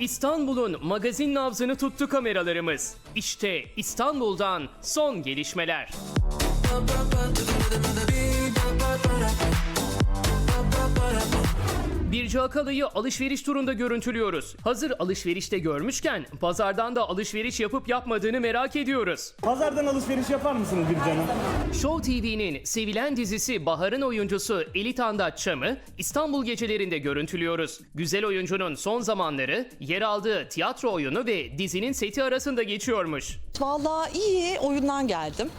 İstanbul'un magazin nabzını tuttu kameralarımız. İşte İstanbul'dan son gelişmeler. Birce Akalı'yı alışveriş turunda görüntülüyoruz. Hazır alışverişte görmüşken pazardan da alışveriş yapıp yapmadığını merak ediyoruz. Pazardan alışveriş yapar mısınız bir canım? Show TV'nin sevilen dizisi Bahar'ın oyuncusu Elit Andatçam'ı İstanbul gecelerinde görüntülüyoruz. Güzel oyuncunun son zamanları yer aldığı tiyatro oyunu ve dizinin seti arasında geçiyormuş. Vallahi iyi oyundan geldim.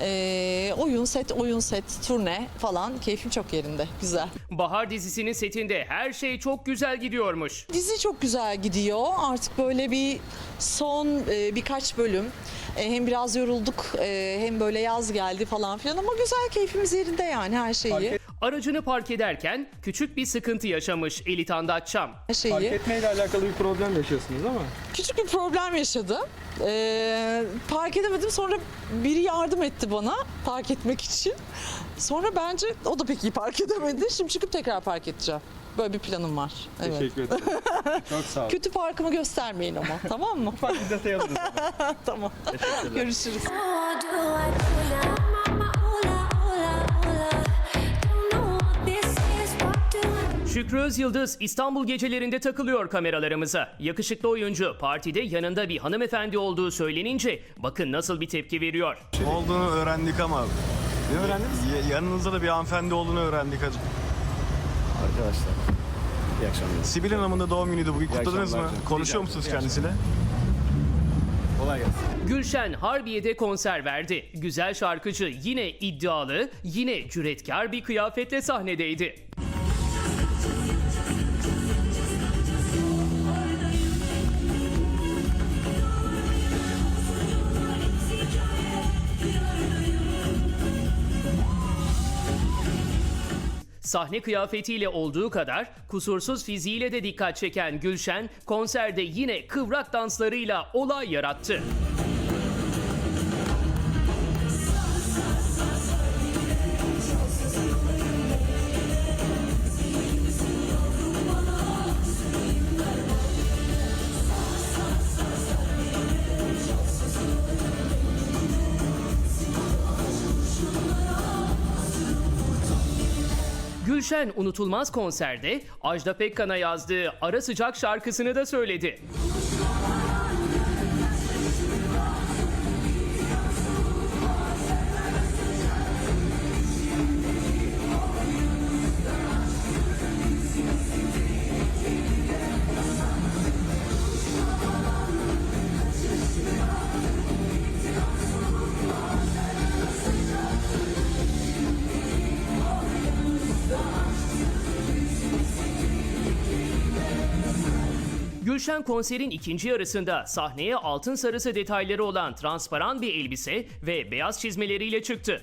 Ee, oyun set, oyun set, turne falan keyfim çok yerinde. Güzel. Bahar dizisinin setinde her şey çok güzel gidiyormuş. Dizi çok güzel gidiyor. Artık böyle bir son e, birkaç bölüm. E, hem biraz yorulduk e, hem böyle yaz geldi falan filan ama güzel keyfimiz yerinde yani her şeyi. Aracını park ederken küçük bir sıkıntı yaşamış Elit Andatçam. Şeyi. Fark etmeyle alakalı bir problem yaşıyorsunuz ama. Küçük bir problem yaşadım. Ee, park edemedim. Sonra biri yardım etti bana park etmek için. Sonra bence o da pek iyi park edemedi. Şimdi çıkıp tekrar park edeceğim. Böyle bir planım var. Evet. Teşekkür ederim. Çok sağ olun. Kötü parkımı göstermeyin ama tamam mı? Ufak bir detay alırız. tamam. Görüşürüz. Oh, do I? Şükrü Özyıldız İstanbul gecelerinde takılıyor kameralarımıza. Yakışıklı oyuncu partide yanında bir hanımefendi olduğu söylenince bakın nasıl bir tepki veriyor. olduğunu öğrendik ama Ne öğrendiniz? y- yanınızda da bir hanımefendi olduğunu öğrendik. hacı. Arkadaşlar iyi akşamlar. Sibel Hanım'ın da doğum günüydü bugün. Kutladınız mı? akşamlar canım. Konuşuyor İyi musunuz akşamlar. kendisiyle? Kolay gelsin. Gülşen Harbiye'de konser verdi. Güzel şarkıcı yine iddialı, yine cüretkar bir kıyafetle sahnedeydi. Sahne kıyafetiyle olduğu kadar kusursuz fiziğiyle de dikkat çeken Gülşen konserde yine kıvrak danslarıyla olay yarattı. Gülşen unutulmaz konserde Ajda Pekkan'a yazdığı Ara Sıcak şarkısını da söyledi. Gülşen konserin ikinci yarısında sahneye altın sarısı detayları olan transparan bir elbise ve beyaz çizmeleriyle çıktı.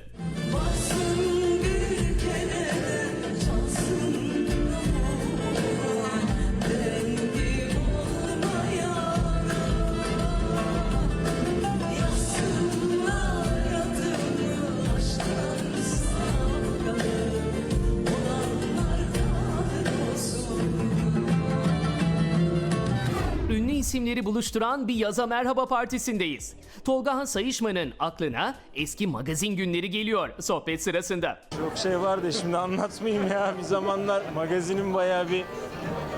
İsimleri buluşturan bir yaza merhaba partisindeyiz. Tolgahan Sayışman'ın aklına eski magazin günleri geliyor sohbet sırasında. Çok şey var da şimdi anlatmayayım ya. Bir zamanlar magazinin bayağı bir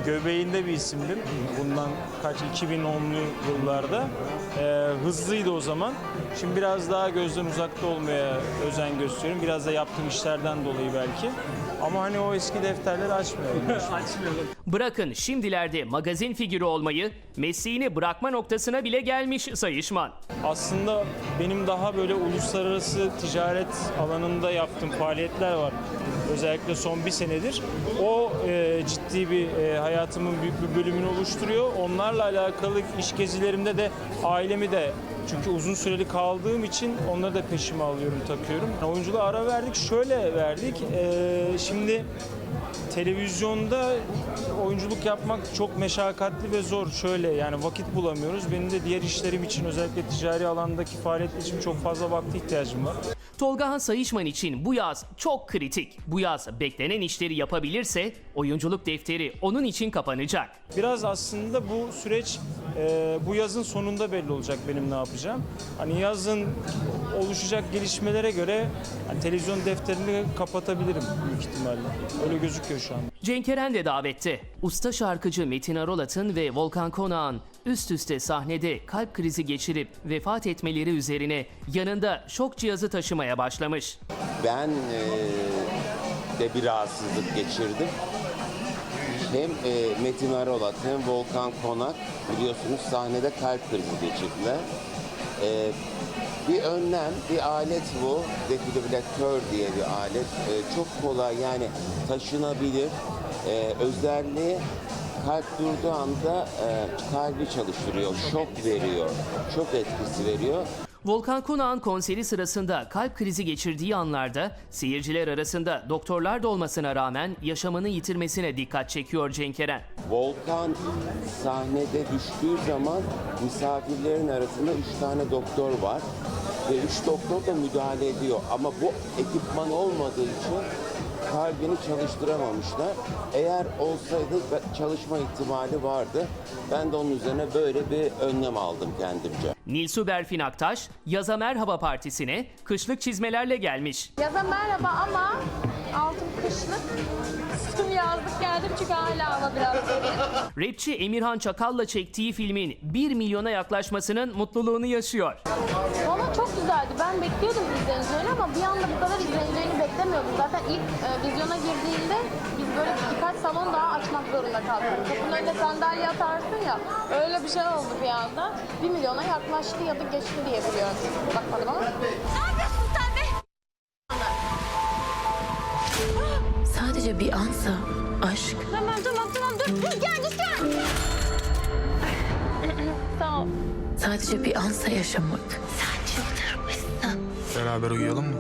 göbeğinde bir isimdim. Bundan kaç 2010'lu yıllarda. Ee, hızlıydı o zaman. Şimdi biraz daha gözden uzakta olmaya özen gösteriyorum. Biraz da yaptığım işlerden dolayı belki. Ama hani o eski defterleri açmıyorum. Bırakın şimdilerde magazin figürü olmayı, mesleğini bırakma noktasına bile gelmiş Sayışman. Aslında benim daha böyle uluslararası ticaret alanında yaptığım faaliyetler var. Özellikle son bir senedir. O e, ciddi bir e, hayatımın büyük bir bölümünü oluşturuyor. Onlarla alakalı iş gezilerimde de ailemi de çünkü uzun süreli kaldığım için onları da peşime alıyorum, takıyorum. Oyunculuğa ara verdik, şöyle verdik. E, şimdi televizyonda oyunculuk yapmak çok meşakkatli ve zor. Şöyle yani vakit bulamıyoruz. Benim de diğer işlerim için özellikle ticari alandaki faaliyetler için çok fazla vakti ihtiyacım var. Tolgahan Sayışman için bu yaz çok kritik. Bu yaz beklenen işleri yapabilirse oyunculuk defteri onun için kapanacak. Biraz aslında bu süreç e, bu yazın sonunda belli olacak benim ne yapacağım. Hani yazın oluşacak gelişmelere göre hani televizyon defterini kapatabilirim büyük ihtimalle. Öyle gözüküyor şu an. Cenk Eren de davette. Usta şarkıcı Metin Arolat'ın ve Volkan Konak'ın üst üste sahnede kalp krizi geçirip vefat etmeleri üzerine yanında şok cihazı taşımaya başlamış. Ben e, de bir rahatsızlık geçirdim. Hem e, Metin Arolat hem Volkan Konak biliyorsunuz sahnede kalp krizi geçirdiler. E, bir önlem, bir alet bu. Defibrilatör diye bir alet. E, çok kolay yani taşınabilir. E, özelliği kalp durduğu anda e, kalbi çalıştırıyor, şok veriyor, şok etkisi veriyor. Volkan Konak'ın konseri sırasında kalp krizi geçirdiği anlarda seyirciler arasında doktorlar da olmasına rağmen yaşamını yitirmesine dikkat çekiyor Cenk Eren. Volkan sahnede düştüğü zaman misafirlerin arasında üç tane doktor var. Ve üç doktor da müdahale ediyor. Ama bu ekipman olmadığı için kalbini çalıştıramamışlar. Eğer olsaydı çalışma ihtimali vardı. Ben de onun üzerine böyle bir önlem aldım kendimce. Nilsu Berfin Aktaş, Yaza Merhaba Partisi'ne kışlık çizmelerle gelmiş. Yaza merhaba ama altım kışlık. Üstüm yazlık geldim çünkü hala hava biraz. Rapçi Emirhan Çakal'la çektiği filmin 1 milyona yaklaşmasının mutluluğunu yaşıyor. Valla çok güzeldi. Ben bekliyordum izleneceğini ama bir anda bu kadar izleneceğini beklemiyordum. Zaten ilk e, vizyona girdiğinde biz böyle birkaç salon daha açmak zorunda kaldık. Kapının önüne sandalye atarsın ya. Öyle bir şey oldu bir anda. 1 milyona yaklaştı ya da geçti diye biliyorum. Bakmadım ama. Sadece bir ansa aşk Tamam tamam tamam dur. Gel lütfen. Sağ ol. sadece bir ansa yaşamak. Sen çıldırmışsın. Beraber uyuyalım mı?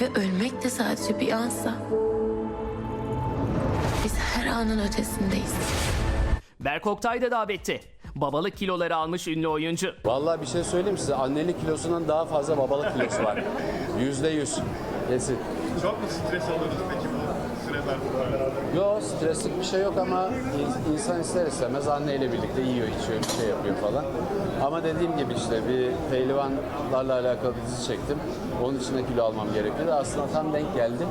Ve ölmek de sadece bir ansa. Biz her anın ötesindeyiz. Berk Oktay da davette. Babalık kiloları almış ünlü oyuncu. Vallahi bir şey söyleyeyim size. Annelik kilosundan daha fazla babalık kilosu var. Yüzde yüz. Kesin. Çok mu stres alıyoruz peki bu süreler Yok streslik bir şey yok ama in- insan ister istemez anneyle birlikte yiyor, içiyor, bir şey yapıyor falan. Ama dediğim gibi işte bir pehlivanlarla alakalı dizi çektim. Onun için de kilo almam gerekiyordu. Aslında tam denk geldim.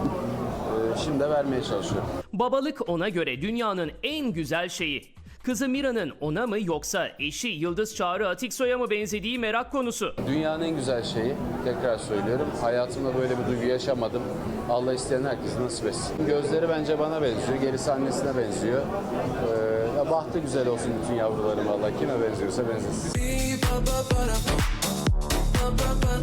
Ee, Şimdi de vermeye çalışıyorum. Babalık ona göre dünyanın en güzel şeyi. Kızı Mira'nın ona mı yoksa eşi Yıldız Çağrı Atiksoy'a mı benzediği merak konusu. Dünyanın en güzel şeyi, tekrar söylüyorum. Hayatımda böyle bir duygu yaşamadım. Allah isteyen herkese nasip etsin. Gözleri bence bana benziyor, gerisi annesine benziyor. Ee, bahtı güzel olsun bütün yavrularım Allah. Kime benziyorsa benzesin. Ba ba ba ba ba ba ba